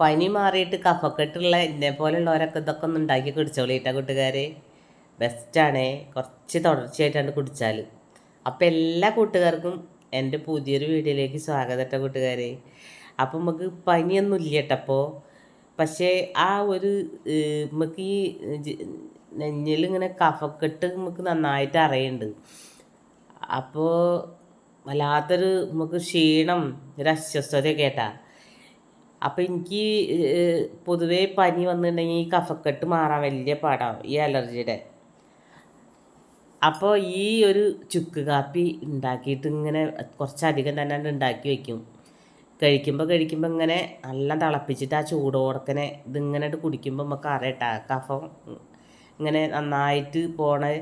പനി മാറിയിട്ട് കഫക്കെട്ടുള്ള എന്നെ പോലുള്ളവരൊക്കെ ഇതൊക്കെ ഒന്ന് ഉണ്ടാക്കി കുടിച്ചോളിട്ടാ കൂട്ടുകാരെ. ബെസ്റ്റാണേ കുറച്ച് തുടർച്ചയായിട്ടാണ് കുടിച്ചാൽ അപ്പം എല്ലാ കൂട്ടുകാർക്കും എന്റെ പുതിയൊരു വീഡിയോയിലേക്ക് സ്വാഗതം കേട്ടോ കൂട്ടുകാരെ. അപ്പം നമുക്ക് പനിയൊന്നും ഇല്ല കേട്ടപ്പോൾ പക്ഷേ ആ ഒരു നമുക്ക് ഈ നെഞ്ഞിൽ നെഞ്ഞിലിങ്ങനെ കഫക്കെട്ട് നമുക്ക് നന്നായിട്ട് അറിയുന്നുണ്ട്. അപ്പോൾ വല്ലാത്തൊരു നമുക്ക് ക്ഷീണം ഒരു അസ്വസ്ഥതയൊക്കെ കേട്ടാ അപ്പം എനിക്ക് പൊതുവേ പനി വന്നിട്ടുണ്ടെങ്കിൽ ഈ കഫക്കെട്ട് മാറാൻ വലിയ പാടാണ് ഈ അലർജിയുടെ. അപ്പോൾ ഈ ഒരു ചുക്ക് കാപ്പി ഉണ്ടാക്കിയിട്ട് ഇങ്ങനെ കുറച്ചധികം തന്നെ ഉണ്ടാക്കി വയ്ക്കും കഴിക്കുമ്പോൾ കഴിക്കുമ്പോൾ ഇങ്ങനെ നല്ല തിളപ്പിച്ചിട്ട് ആ ചൂടോടക്കനെ ഇതിങ്ങനെ കുടിക്കുമ്പോൾ നമുക്ക് അറിയട്ടാ കഫം ഇങ്ങനെ നന്നായിട്ട് പോണേ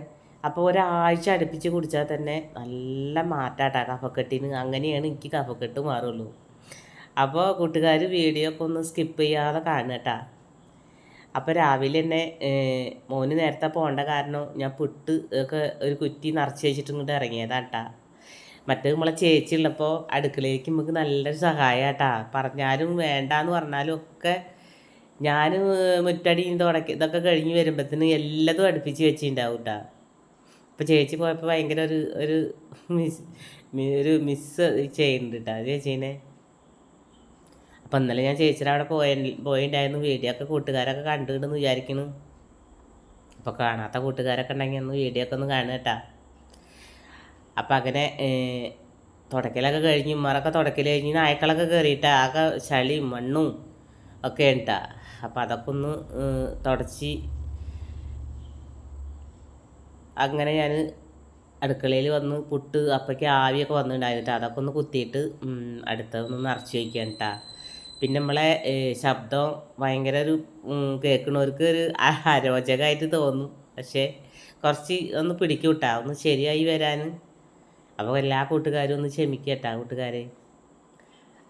അപ്പോൾ ഒരാഴ്ച അടുപ്പിച്ച് കുടിച്ചാൽ തന്നെ നല്ല മാറ്റാട്ടാ കഫക്കെട്ടിന്. അങ്ങനെയാണ് എനിക്ക് കഫക്കെട്ട് മാറുള്ളൂ. അപ്പോൾ കൂട്ടുകാർ വീഡിയോ ഒക്കെ ഒന്ന് സ്കിപ്പ് ചെയ്യാതെ കാണട്ടാ അപ്പോൾ രാവിലെ തന്നെ മോന് നേരത്തെ പോകേണ്ട കാരണം ഞാൻ പുട്ട് ഒക്കെ ഒരു കുറ്റി നിറച്ച് വെച്ചിട്ട് ഇങ്ങോട്ട് ഇറങ്ങിയതാട്ടാ മറ്റേ നമ്മളെ ചേച്ചി ഉള്ളപ്പോൾ അടുക്കളയിലേക്ക് നമുക്ക് നല്ലൊരു സഹായമാട്ടാ പറഞ്ഞാലും വേണ്ടാന്ന് പറഞ്ഞാലും ഒക്കെ ഞാൻ മുറ്റടി തുടക്കി ഇതൊക്കെ കഴിഞ്ഞ് വരുമ്പോഴത്തേന് എല്ലാതും അടുപ്പിച്ച് വെച്ചിട്ടുണ്ടാവും കേട്ടാ അപ്പോൾ ചേച്ചി പോയപ്പോൾ ഭയങ്കര ഒരു ഒരു മിസ് ഒരു മിസ് ചെയ്യുന്നുണ്ട് കേട്ടോ ചേച്ചീനെ അപ്പം ഇന്നലെ ഞാൻ ചേച്ചിയുടെ അവിടെ പോയ പോയിണ്ടായിരുന്നു. വീഡിയോ ഒക്കെ കൂട്ടുകാരൊക്കെ കണ്ടിട്ടുണ്ടെന്ന് വിചാരിക്കുന്നു. അപ്പോൾ കാണാത്ത കൂട്ടുകാരൊക്കെ ഉണ്ടെങ്കിൽ ഒന്ന് വീഡിയോ ഒക്കെ ഒന്ന് കാണുക കേട്ടാ. അപ്പം അങ്ങനെ തുടക്കലൊക്കെ കഴിഞ്ഞ് ഉമ്മറൊക്കെ തുടക്കൽ കഴിഞ്ഞ് നായ്ക്കളൊക്കെ കയറിയിട്ട് ആകെ ചളിയും മണ്ണും ഒക്കെ ഉണ്ടാ അപ്പം അതൊക്കെ ഒന്ന് തുടച്ച് അങ്ങനെ ഞാൻ അടുക്കളയിൽ വന്ന് പുട്ട് അപ്പോഴേക്ക് ആവിയൊക്കെ വന്നിട്ടുണ്ടായിരുന്നു അതൊക്കെ ഒന്ന് കുത്തിയിട്ട് അടുത്തതൊന്ന് നിറച്ച് വയ്ക്കാൻ കേട്ടാ. പിന്നെ നമ്മളെ ശബ്ദം ഭയങ്കര ഒരു കേൾക്കുന്നവർക്ക് ഒരു അരോചകമായിട്ട് തോന്നും. പക്ഷേ കുറച്ച് ഒന്ന് പിടിക്കൂട്ടാ. കേട്ടാ ഒന്ന് ശരിയായി വരാൻ. അപ്പോൾ എല്ലാ കൂട്ടുകാരും ഒന്ന് ക്ഷമിക്കട്ടാ കൂട്ടുകാരെ.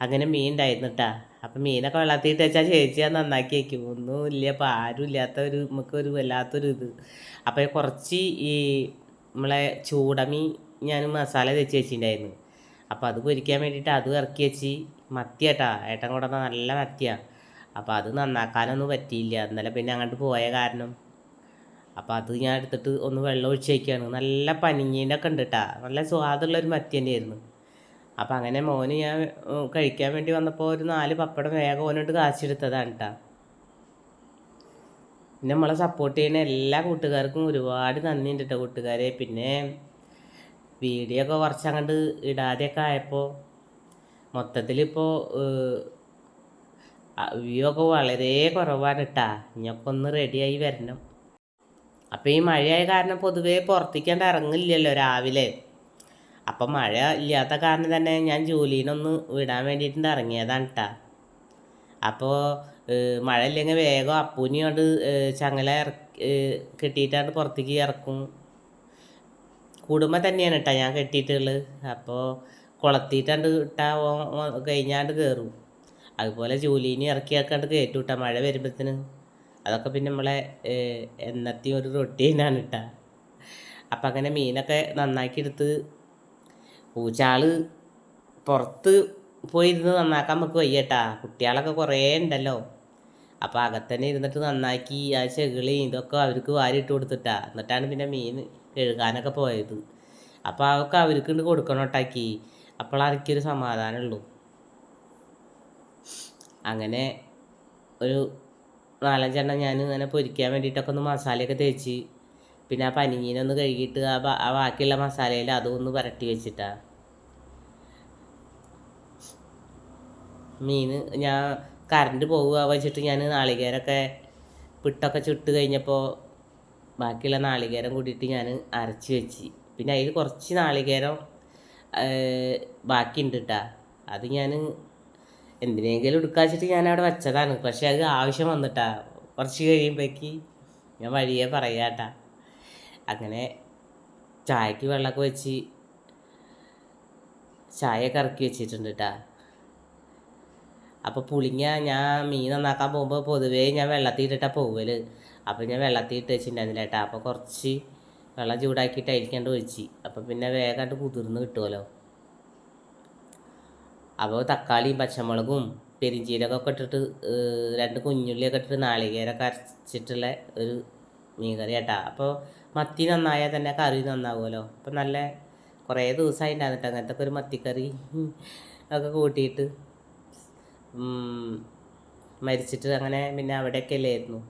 അങ്ങനെ മീൻ ഉണ്ടായിരുന്നു കേട്ടാ അപ്പം മീനൊക്കെ വെള്ളത്തിയിട്ട് വെച്ചാൽ ചേച്ചി അത് നന്നാക്കി വയ്ക്കും ഒന്നും ഇല്ല അപ്പോൾ ആരും ഇല്ലാത്ത ഒരു നമുക്കൊരു വല്ലാത്തൊരു ഇത്. അപ്പോൾ കുറച്ച് ഈ നമ്മളെ ചൂടമീൻ ഞാൻ മസാല തെച്ച് വെച്ചിട്ടുണ്ടായിരുന്നു. അപ്പോൾ അത് പൊരിക്കാൻ വേണ്ടിയിട്ട് അത് ഇറക്കി വെച്ച് മത്തിയാട്ടാ. ഏട്ടൻ കൊണ്ടുവന്ന നല്ല മത്തിയാണ് അപ്പോൾ അത് നന്നാക്കാനൊന്നും പറ്റിയില്ല. ഇന്നലെ പിന്നെ അങ്ങോട്ട് പോയ കാരണം. അപ്പോൾ അത് ഞാൻ എടുത്തിട്ട് ഒന്ന് വെള്ളം ഒഴിച്ച് വയ്ക്കുകയാണ് നല്ല ഒക്കെ ഉണ്ട് കേട്ടാ നല്ല സ്വാദുള്ളൊരു മത്തി തന്നെയായിരുന്നു. അപ്പം അങ്ങനെ മോന് ഞാൻ കഴിക്കാൻ വേണ്ടി വന്നപ്പോൾ ഒരു നാല് പപ്പടം വേഗം ഓനോട്ട് കാശെടുത്തതാണ് കേട്ടാ പിന്നെ നമ്മളെ സപ്പോർട്ട് ചെയ്യുന്ന എല്ലാ കൂട്ടുകാർക്കും ഒരുപാട് നന്ദിയുണ്ട് കേട്ടോ കൂട്ടുകാരെ. പിന്നെ വീഡിയോ ഒക്കെ കുറച്ച് അങ്ങോട്ട് ഇടാതെയൊക്കെ ആയപ്പോൾ മൊത്തത്തിലിപ്പോൾ വ്യൂ ഒക്കെ വളരെ കുറവാണ് കേട്ടാ ഇനിയൊക്കെ ഒന്ന് റെഡിയായി വരണം. അപ്പോൾ ഈ മഴയായ കാരണം പൊതുവേ പുറത്തേക്കാണ്ട് ഇറങ്ങില്ലല്ലോ രാവിലെ. അപ്പം മഴ ഇല്ലാത്ത കാരണം തന്നെ ഞാൻ ജോലിനൊന്ന് വിടാൻ വേണ്ടിയിട്ട് ഇറങ്ങിയതാണ് കേട്ടാ അപ്പോൾ മഴ ഇല്ലെങ്കിൽ വേഗം അപ്പൂനി കൊണ്ട് ചങ്ങല ഇറക്കി കിട്ടിയിട്ടാണ് പുറത്തേക്ക് ഇറക്കും. കുടുംബം തന്നെയാണ് കേട്ടോ ഞാൻ കെട്ടിയിട്ടുള്ളത്. അപ്പോൾ കുളത്തിയിട്ടാണ്ട് ഇട്ടാൽ കഴിഞ്ഞാണ്ട് കയറും അതുപോലെ ജോലീനെ ഇറക്കിയാക്കാണ്ട് കയറ്റും കേട്ടോ മഴ വരുമ്പോഴത്തേന് അതൊക്കെ പിന്നെ നമ്മളെ എന്നത്തെയും ഒരു റൊട്ടീനാണ് കേട്ടോ അപ്പം അങ്ങനെ മീനൊക്കെ നന്നാക്കി എടുത്ത് പൂച്ചാൾ പുറത്ത് പോയിരുന്ന് നന്നാക്കാൻ നമുക്ക് വയ്യട്ടാ കുട്ടികളൊക്കെ കുറേ ഉണ്ടല്ലോ അപ്പോൾ അകത്തന്നെ ഇരുന്നിട്ട് നന്നാക്കി ആ ചെകിളി ഇതൊക്കെ അവർക്ക് വാരിയിട്ട് കൊടുത്തിട്ടാ. എന്നിട്ടാണ് പിന്നെ മീൻ കഴുകാനൊക്കെ പോയത്. അപ്പോൾ അതൊക്കെ അവർക്ക് ഉണ്ട് കൊടുക്കണം കേട്ടാക്കി അപ്പോഴാണ് എനിക്കൊരു സമാധാനമുള്ളൂ അങ്ങനെ ഒരു നാലഞ്ചെണ്ണം ഞാൻ ഇങ്ങനെ പൊരിക്കാൻ വേണ്ടിയിട്ടൊക്കെ ഒന്ന് മസാലയൊക്കെ തേച്ച്. പിന്നെ ആ പനിഞ്ഞീനൊന്ന് കഴുകിയിട്ട് ആ ആ ബാക്കിയുള്ള മസാലയിൽ അതും ഒന്ന് പുരട്ടി വെച്ചിട്ടാ. മീൻ ഞാൻ കറണ്ട് പോവുക വെച്ചിട്ട് ഞാൻ നാളികേരൊക്കെ പിട്ടൊക്കെ ചുട്ട് കഴിഞ്ഞപ്പോൾ ബാക്കിയുള്ള നാളികേരം കൂടിയിട്ട് ഞാൻ അരച്ച് വെച്ച്. പിന്നെ അതിൽ കുറച്ച് നാളികേരം ബാക്കി ബാക്കിയുണ്ട് കേട്ടാ അത് ഞാൻ എന്തിനെങ്കിലും എടുക്കാച്ചിട്ട് ഞാൻ അവിടെ വെച്ചതാണ്. പക്ഷേ അത് ആവശ്യം വന്നിട്ടാ. കുറച്ച് കഴിയുമ്പോഴേക്ക് ഞാൻ വഴിയെ പറയാട്ടാ അങ്ങനെ ചായക്ക് വെള്ളമൊക്കെ വെച്ച് ചായയൊക്കെ ഇറക്കി വെച്ചിട്ടുണ്ട് കേട്ടാ അപ്പോൾ പുളിങ്ങ ഞാൻ മീൻ നന്നാക്കാൻ പോകുമ്പോൾ പൊതുവേ ഞാൻ വെള്ളത്തിൽ ഇട്ടിട്ടാണ് പോവൽ. അപ്പോൾ ഞാൻ വെള്ളത്തിൽ ഇട്ട് വെച്ചിട്ടുണ്ടായിരുന്നില്ല കേട്ടോ അപ്പോൾ കുറച്ച് വെള്ളം ചൂടാക്കിയിട്ട് അരിക്കാണ്ട് ഒഴിച്ച്. അപ്പോൾ പിന്നെ വേഗമായിട്ട് കുതിർന്ന് കിട്ടുമല്ലോ അപ്പോൾ തക്കാളിയും പച്ചമുളകും പെരിഞ്ചീരകമൊക്കെ ഇട്ടിട്ട് രണ്ട് കുഞ്ഞുള്ളിയൊക്കെ ഇട്ടിട്ട് നാളികേരമൊക്കെ അരച്ചിട്ടുള്ള ഒരു മീൻ കറി കേട്ടോ അപ്പോൾ മത്തി നന്നായാൽ തന്നെ കറി നന്നാവുമല്ലോ. അപ്പം നല്ല കുറേ ദിവസമായി ഉണ്ടായിരുന്നു അങ്ങനത്തെ ഒരു മത്തിക്കറി ഒക്കെ കൂട്ടിയിട്ട് മരിച്ചിട്ട് അങ്ങനെ പിന്നെ അവിടെയൊക്കെ അല്ലായിരുന്നു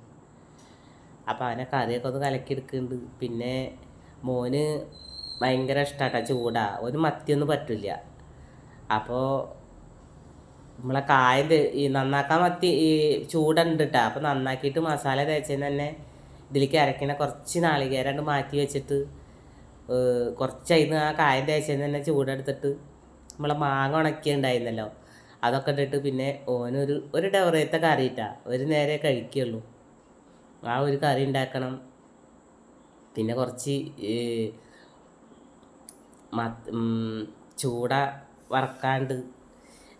അപ്പോൾ അവനെ കറിയൊക്കെ ഒന്ന് കലക്കിയെടുക്കുന്നുണ്ട്. പിന്നെ മോന് ഭയങ്കര ഇഷ്ടമാട്ടാ ചൂടാ. ഒരു മത്തിയൊന്നും പറ്റില്ല. അപ്പോൾ നമ്മളെ കായ ഈ നന്നാക്കാൻ മത്തി ഈ ചൂടുണ്ട് കേട്ടോ അപ്പോൾ നന്നാക്കിയിട്ട് മസാല തേച്ചതിന് തന്നെ ഇതിലേക്ക് അരക്കണ കുറച്ച് നാളികേരണ്ട് മാറ്റി വെച്ചിട്ട് കുറച്ച് അതിന് ആ കായം തേച്ചതിന് തന്നെ ചൂടെടുത്തിട്ട് നമ്മളെ മാങ്ങ ഉണക്കിയുണ്ടായിരുന്നല്ലോ അതൊക്കെ ഇട്ടിട്ട് പിന്നെ ഓനൊരു ഒരു ഡവറയത്തെ കറി ഇട്ടാ ഒരു നേരെ കഴിക്കുള്ളൂ. ആ ഒരു കറി ഉണ്ടാക്കണം. പിന്നെ കുറച്ച് ചൂട വറക്കാണ്ട്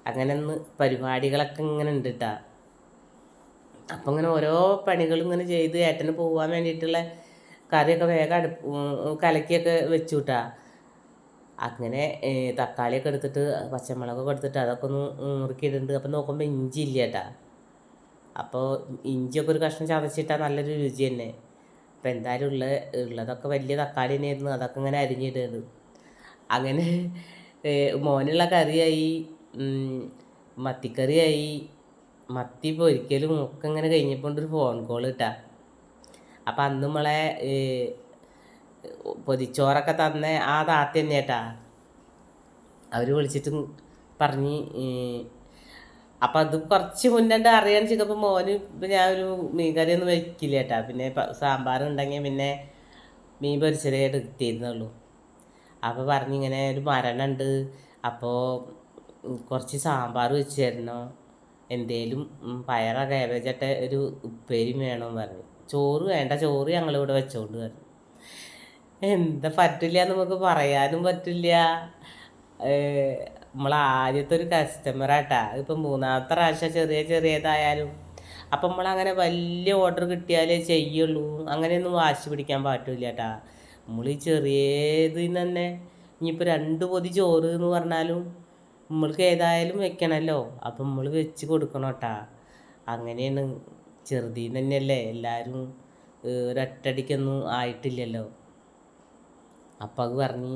അങ്ങനെ ഒന്ന് പരിപാടികളൊക്കെ ഇങ്ങനെ ഉണ്ട് കേട്ടാ അപ്പം ഇങ്ങനെ ഓരോ പണികളും ഇങ്ങനെ ചെയ്ത് ഏട്ടന് പോകാൻ വേണ്ടിയിട്ടുള്ള കറിയൊക്കെ വേഗം അടുപ്പ് കലക്കിയൊക്കെ വെച്ചു കിട്ടാ അങ്ങനെ തക്കാളിയൊക്കെ എടുത്തിട്ട് പച്ചമുളകൊക്കെ എടുത്തിട്ട് അതൊക്കെ ഒന്ന് മുറുക്കിയിട്ടുണ്ട് അപ്പം നോക്കുമ്പോൾ ഇഞ്ചി ഇല്ല കേട്ടാ അപ്പോൾ ഇഞ്ചിയൊക്കെ ഒരു കഷ്ണം ചതച്ചിട്ടാൽ നല്ലൊരു രുചി തന്നെ. അപ്പോൾ എന്തായാലും ഉള്ള ഉള്ളതൊക്കെ വലിയ തക്കാളി തന്നെയായിരുന്നു. അതൊക്കെ ഇങ്ങനെ അരിഞ്ഞിട്ടത് അങ്ങനെ മോനുള്ള കറിയായി മത്തിക്കറിയായി. മത്തി പൊരിക്കലും ഒക്കെ ഇങ്ങനെ കഴിഞ്ഞപ്പോൾ ഒരു ഫോൺ കോൾ കിട്ടാ അപ്പം അന്ന് നമ്മളെ പൊതിച്ചോറൊക്കെ തന്ന ആ താത്ത തന്നെ അവർ വിളിച്ചിട്ട് പറഞ്ഞ് അപ്പം അത് കുറച്ച് മുന്നേണ്ട അറിയാൻ ചെയ്തപ്പോൾ മോന് ഞാൻ ഒരു മീൻ ഒന്നും വെക്കില്ല കേട്ടാ. പിന്നെ സാമ്പാർ ഉണ്ടെങ്കിൽ പിന്നെ മീൻ പൊരിച്ചതേ എടുത്തിരുന്നുള്ളൂ അപ്പോൾ പറഞ്ഞിങ്ങനെ ഒരു മരണമുണ്ട് അപ്പോൾ കുറച്ച് സാമ്പാർ വെച്ച് തരണോ? എന്തേലും പയറ കാബേജൊക്കെ ഒരു ഉപ്പേരിയും വേണമെന്ന് പറഞ്ഞു. ചോറ് വേണ്ട ചോറ് ഞങ്ങളിവിടെ വെച്ചോണ്ട് പറഞ്ഞു. എന്താ പറ്റില്ല നമുക്ക് പറയാനും പറ്റില്ല. നമ്മൾ ആദ്യത്തെ ഒരു കസ്റ്റമറാട്ടാ ഇപ്പം മൂന്നാമത്തെ പ്രാവശ്യം ചെറിയ ചെറിയതായാലും. അപ്പം നമ്മളങ്ങനെ വലിയ ഓർഡർ കിട്ടിയാലേ ചെയ്യുള്ളൂ. അങ്ങനെയൊന്നും വാശി പിടിക്കാൻ പറ്റില്ല കേട്ടാ നമ്മൾ ഈ ചെറിയത് തന്നെ ഇനിയിപ്പോൾ രണ്ട് പൊതി ചോറ് എന്ന് പറഞ്ഞാലും നമ്മൾക്ക് ഏതായാലും വെക്കണമല്ലോ അപ്പം നമ്മൾ വെച്ച് കൊടുക്കണം കേട്ടാ അങ്ങനെയാണ് ചെറുതിൽ തന്നെയല്ലേ എല്ലാവരും ഒരൊറ്റടിക്കൊന്നും ആയിട്ടില്ലല്ലോ. അപ്പം അത് പറഞ്ഞ്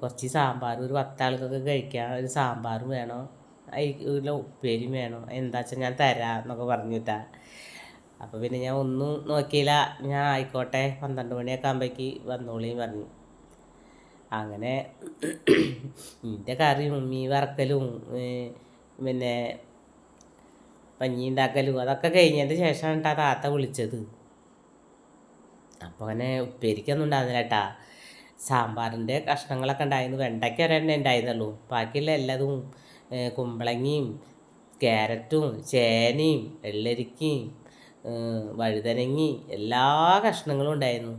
കുറച്ച് സാമ്പാർ ഒരു പത്താൾക്കൊക്കെ കഴിക്കാൻ ഒരു സാമ്പാറും വേണം? അതിൽ ഉപ്പേരിയും വേണം? എന്താ വെച്ചാൽ ഞാൻ തരാം എന്നൊക്കെ പറഞ്ഞിട്ടാ. അപ്പോൾ പിന്നെ ഞാൻ ഒന്നും നോക്കിയില്ല. ഞാൻ ആയിക്കോട്ടെ പന്ത്രണ്ട് മണിയൊക്കെ ആകുമ്പോഴേക്ക് വന്നോളിയും പറഞ്ഞു. അങ്ങനെ ഇതിന്റെ കറിയും മീൻ വറക്കലും പിന്നെ പഞ്ഞി ഉണ്ടാക്കലും അതൊക്കെ കഴിഞ്ഞതിന്റെ ശേഷമാണ് കേട്ടോ താത്ത വിളിച്ചത്. അപ്പോൾ അങ്ങനെ ഉപ്പേരിക്കൊന്നും ഉണ്ടാകുന്നില്ല കേട്ടാ സാമ്പാറിന്റെ കഷ്ണങ്ങളൊക്കെ ഉണ്ടായിരുന്നു. വെണ്ടയ്ക്ക ഒരെണ്ണേ ഉണ്ടായിരുന്നുള്ളൂ. ബാക്കിയുള്ള എല്ലാതും കുമ്പളങ്ങയും ക്യാരറ്റും ചേനയും വെള്ളരിക്കയും വഴുതനങ്ങി എല്ലാ കഷ്ണങ്ങളും ഉണ്ടായിരുന്നു.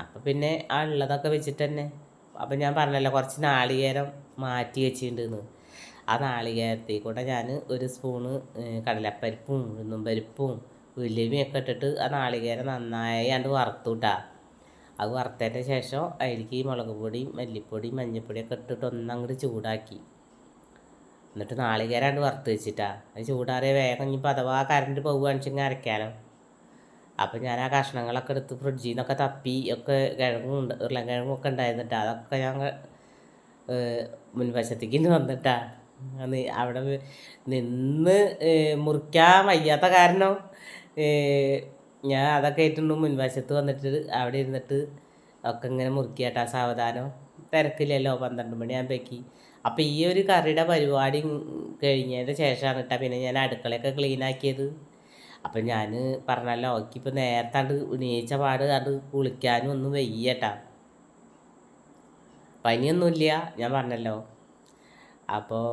അപ്പം പിന്നെ ആ ഉള്ളതൊക്കെ വെച്ചിട്ട് തന്നെ അപ്പം ഞാൻ പറഞ്ഞല്ലോ കുറച്ച് നാളികേരം മാറ്റി വെച്ചിട്ടുണ്ടെന്ന്. ആ നാളികേരത്തിൽ കൂടെ ഞാൻ ഒരു സ്പൂണ് കടലപ്പരിപ്പും ഉഴുന്നും പരിപ്പും ഉലുവയൊക്കെ ഇട്ടിട്ട് ആ നാളികേരം നന്നായി കണ്ട് വറുത്തു കിട്ടാ അത് വറുത്തതിന്റെ ശേഷം അതിലേക്ക് ഈ മുളക് പൊടി മല്ലിപ്പൊടി മഞ്ഞൾപ്പൊടിയൊക്കെ ഇട്ടിട്ട് ഒന്നങ്ങോട്ട് ചൂടാക്കി. എന്നിട്ട് നാളികേരാണ്ട് വറുത്ത് വെച്ചിട്ടാ. അത് ചൂടാറിയ വേഗം ഇനിയിപ്പോൾ അഥവാ കറണ്ട് പോകുകയാണെന്ന് അരയ്ക്കാലോ. അപ്പം ഞാൻ ആ കഷ്ണങ്ങളൊക്കെ എടുത്ത് ഫ്രിഡ്ജിൽ നിന്നൊക്കെ തപ്പി ഒക്കെ കിഴങ്ങും ഉണ്ട് ഉരുളക്കിഴങ്ങും ഒക്കെ ഉണ്ടായിരുന്നിട്ടാ. അതൊക്കെ ഞാൻ മുൻവശത്തേക്ക് വന്നിട്ടാ അന്ന് അവിടെ നിന്ന് മുറിക്കാൻ വയ്യാത്ത കാരണം ഞാൻ അതൊക്കെ ആയിട്ടുണ്ട് മുൻവശത്ത് വന്നിട്ട് അവിടെ ഇരുന്നിട്ട് ഒക്കെ ഇങ്ങനെ മുറുക്കിയാട്ടാ സാവധാനം. തിരക്കില്ലല്ലോ പന്ത്രണ്ട് മണിയാകുമ്പോഴേക്ക് അപ്പം ഈ ഒരു കറിയുടെ പരിപാടി കഴിഞ്ഞതിന്റെ ശേഷമാണ് കേട്ടോ പിന്നെ ഞാൻ അടുക്കളയൊക്കെ ക്ലീൻ ആക്കിയത്. അപ്പം ഞാൻ പറഞ്ഞല്ലോ ഓക്കിപ്പോൾ അത് ഉന്നയിച്ച പാട് അത് കുളിക്കാനും ഒന്നും വയ്യട്ടാ. പനിയൊന്നുമില്ല ഞാൻ പറഞ്ഞല്ലോ. അപ്പോൾ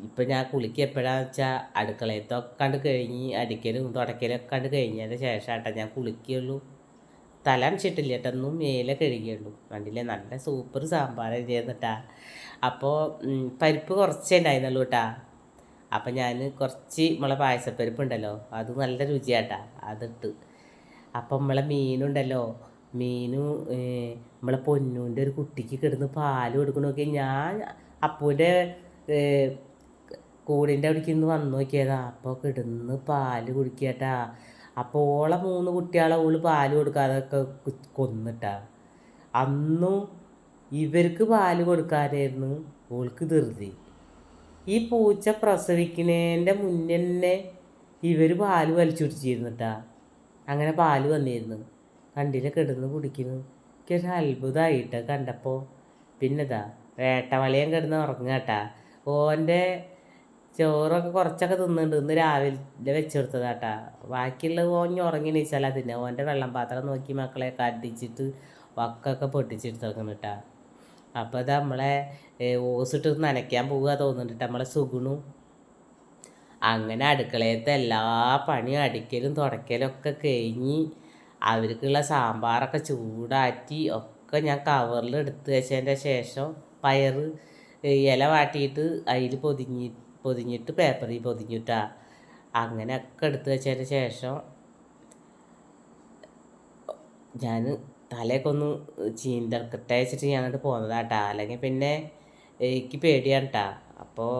ഇപ്പം ഞാൻ കുളിക്കുക എപ്പോഴാന്ന് വെച്ചാൽ അടുക്കളയത്തൊക്കെ കണ്ട് കഴിഞ്ഞ് അടിക്കലും തുടക്കലും ഒക്കെ കണ്ട് കഴിഞ്ഞതിന് ശേഷമാട്ടോ ഞാൻ കുളിക്കുള്ളൂ. തല അടിച്ചിട്ടില്ല കേട്ടോ ഒന്നും മേലെ കഴുകിയുള്ളൂ. കണ്ടില്ലേ നല്ല സൂപ്പർ സാമ്പാർ ചെയ്തിട്ടാ അപ്പോൾ പരിപ്പ് കുറച്ചേ ഉണ്ടായിരുന്നുള്ളൂ കേട്ടാ അപ്പം ഞാൻ കുറച്ച് നമ്മളെ പായസപ്പരിപ്പ് ഉണ്ടല്ലോ അത് നല്ല രുചിയാട്ടാ അതിട്ട്. അപ്പം നമ്മളെ മീനുണ്ടല്ലോ മീനു നമ്മളെ പൊന്നൂന്റെ ഒരു കുട്ടിക്ക് കിടന്ന് പാൽ കൊടുക്കണമൊക്കെ ഞാൻ അപ്പൂന്റെ കൂടിന്റെ അവിടേക്ക് ഇന്ന് വന്നു നോക്കിയതാ. അപ്പോൾ കിടന്ന് പാൽ കുടിക്കട്ടാ. അപ്പോൾ ഓളെ മൂന്ന് കുട്ടികളെ ഓൾ പാൽ കൊടുക്കാതൊക്കെ കൊന്നിട്ടാ. അന്നും ഇവർക്ക് പാൽ കൊടുക്കാനായിരുന്നു ഓൾക്ക് ധൃതി. ഈ പൂച്ച പ്രസവിക്കുന്നതിന്റെ മുന്നേ ഇവർ പാൽ വലിച്ചു കുടിച്ചിരുന്നിട്ടാ അങ്ങനെ പാൽ വന്നിരുന്നു. കണ്ടില്ല കിടന്ന് കുടിക്കുന്നു. എനിക്കൊരു അത്ഭുതമായിട്ട് കണ്ടപ്പോൾ പിന്നെതാ വേട്ടവളിയൻ കിടന്ന് ഉറങ്ങാട്ടാ. ഓന്റെ ചോറൊക്കെ കുറച്ചൊക്കെ തിന്നുന്നുണ്ട് ഇന്ന് രാവിലെ വെച്ചെടുത്തതാട്ടാ ബാക്കിയുള്ളത് ഓഞ്ഞ് ഉറങ്ങി നീച്ചാൽ അതിനെ ഓന്റെ വെള്ളം പാത്രം നോക്കി മക്കളെ കടിച്ചിട്ട് വക്കൊക്കെ പൊട്ടിച്ചെടുത്തിറങ്ങണിട്ടാ അപ്പോൾ ഇത് നമ്മളെ ഓസിട്ട് നനയ്ക്കാൻ പോവുക തോന്നുന്നുണ്ട് നമ്മളെ സുഗുണു. അങ്ങനെ അടുക്കളയത്തെ എല്ലാ പണിയും അടിക്കലും തുടയ്ക്കലും ഒക്കെ കഴിഞ്ഞ് അവർക്കുള്ള സാമ്പാറൊക്കെ ചൂടാറ്റി ഒക്കെ ഞാൻ കവറിൽ എടുത്ത് വെച്ചതിന്റെ ശേഷം പയർ ഇല വാട്ടിയിട്ട് അതിൽ പൊതിഞ്ഞി പൊതിഞ്ഞിട്ട് പേപ്പറിൽ പൊതിഞ്ഞിട്ടാ. അങ്ങനെയൊക്കെ എടുത്ത് വെച്ചതിന് ശേഷം ഞാൻ തലയൊക്കെ ഒന്ന് ചീന്തിറക്കട്ടെ വെച്ചിട്ട് ഞാൻ അങ്ങോട്ട് പോന്നതാട്ടാ. അല്ലെങ്കിൽ പിന്നെ എനിക്ക് പേടിയാണ് കേട്ടാ അപ്പോൾ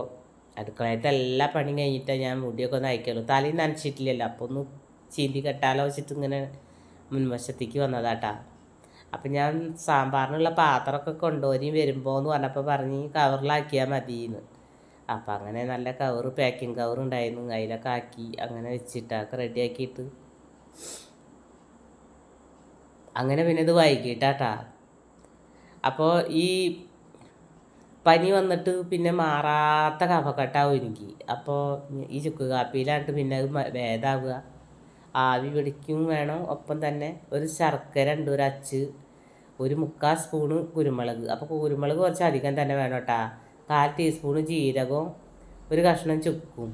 അടുക്കളയത്തെ എല്ലാ പണിയും കഴിഞ്ഞിട്ടാണ് ഞാൻ മുടിയൊക്കെ ഒന്ന് അയക്കുള്ളൂ. തലയും നനച്ചിട്ടില്ലല്ലോ. അപ്പോൾ ഒന്ന് ചീന്തി കെട്ടാലോ വെച്ചിട്ട് ഇങ്ങനെ മുൻവശത്തേക്ക് വന്നതാട്ടാ. അപ്പം ഞാൻ സാമ്പാറിനുള്ള പാത്രമൊക്കെ കൊണ്ടുപോരി വരുമ്പോൾ എന്ന് പറഞ്ഞപ്പോൾ പറഞ്ഞ് കവറിലാക്കിയാൽ മതിയെന്ന് അപ്പം അങ്ങനെ നല്ല കവർ പാക്കിംഗ് കവർ ഉണ്ടായിരുന്നു. അതിലൊക്കെ ആക്കി അങ്ങനെ വെച്ചിട്ടൊക്കെ റെഡിയാക്കിയിട്ട് അങ്ങനെ പിന്നെ ഇത് വൈകിട്ടാട്ടാ. അപ്പോൾ ഈ പനി വന്നിട്ട് പിന്നെ മാറാത്ത കഫക്കെട്ടാവും എനിക്ക്. അപ്പോൾ ഈ ചുക്ക് കാപ്പിയിലാണ്ട് പിന്നെ അത് വേദാവുക ആവി പിടിക്കും വേണം. ഒപ്പം തന്നെ ഒരു ശർക്കര ഉണ്ട് ഒരു അച്ച് ഒരു മുക്കാൽ സ്പൂണ് കുരുമുളക്. അപ്പോൾ കുരുമുളക് കുറച്ച് അധികം തന്നെ വേണം കേട്ടാ കാൽ ടീസ്പൂൺ ജീരകവും ഒരു കഷ്ണം ചുക്കും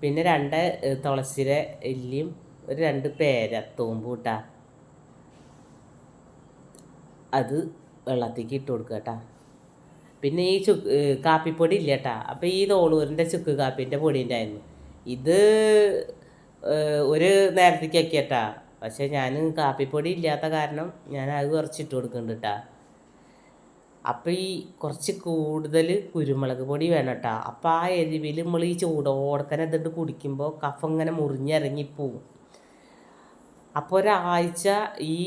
പിന്നെ രണ്ട് തുളസിര ഇല്ലിയും ഒരു രണ്ട് പേര തൂമ്പ് കേട്ടാ അത് വെള്ളത്തേക്ക് ഇട്ട് കൊടുക്കുക കേട്ടോ. പിന്നെ ഈ ചു കാപ്പിപ്പൊടി ഇല്ല കേട്ടാ? അപ്പോൾ ഈ തോളൂരിന്റെ ചുക്ക് കാപ്പിന്റെ പൊടി ഉണ്ടായിരുന്നു. ഇത് ഒരു ഒരു നേരത്തേക്കൊക്കെ കേട്ടാ പക്ഷേ ഞാൻ കാപ്പിപ്പൊടി ഇല്ലാത്ത കാരണം ഞാൻ അത് കുറച്ചിട്ട് കൊടുക്കുന്നുണ്ട് കേട്ടാ. അപ്പോൾ ഈ കുറച്ച് കൂടുതൽ കുരുമുളക് പൊടി വേണം കേട്ടോ. അപ്പോൾ ആ എരിവിൽ നമ്മൾ ഈ ചൂടോടക്കനെ ഇതിട്ട് കുടിക്കുമ്പോൾ കഫം ഇങ്ങനെ മുറിഞ്ഞിറങ്ങിപ്പോവും അപ്പോൾ ഒരാഴ്ച ഈ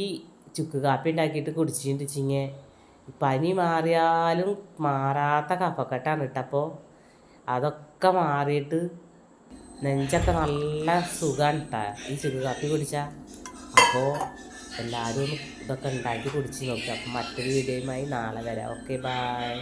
ചുക്ക് കാപ്പി ഉണ്ടാക്കിയിട്ട് കുടിച്ചിട്ടുണ്ട് പനി മാറിയാലും മാറാത്ത കഫക്കെട്ടാണ് കേട്ടോ അപ്പോൾ അതൊക്കെ മാറിയിട്ട് നെഞ്ചൊക്കെ നല്ല സുഖമാണ് കേട്ടോ ഈ ചുക്ക് കാപ്പി കുടിച്ചാൽ അപ്പോൾ എല്ലാവരും ഇതൊക്കെ ഉണ്ടാക്കി കുടിച്ച് നോക്കുക അപ്പം മറ്റൊരു വീഡിയോയുമായി നാളെ വരാം. Okay bye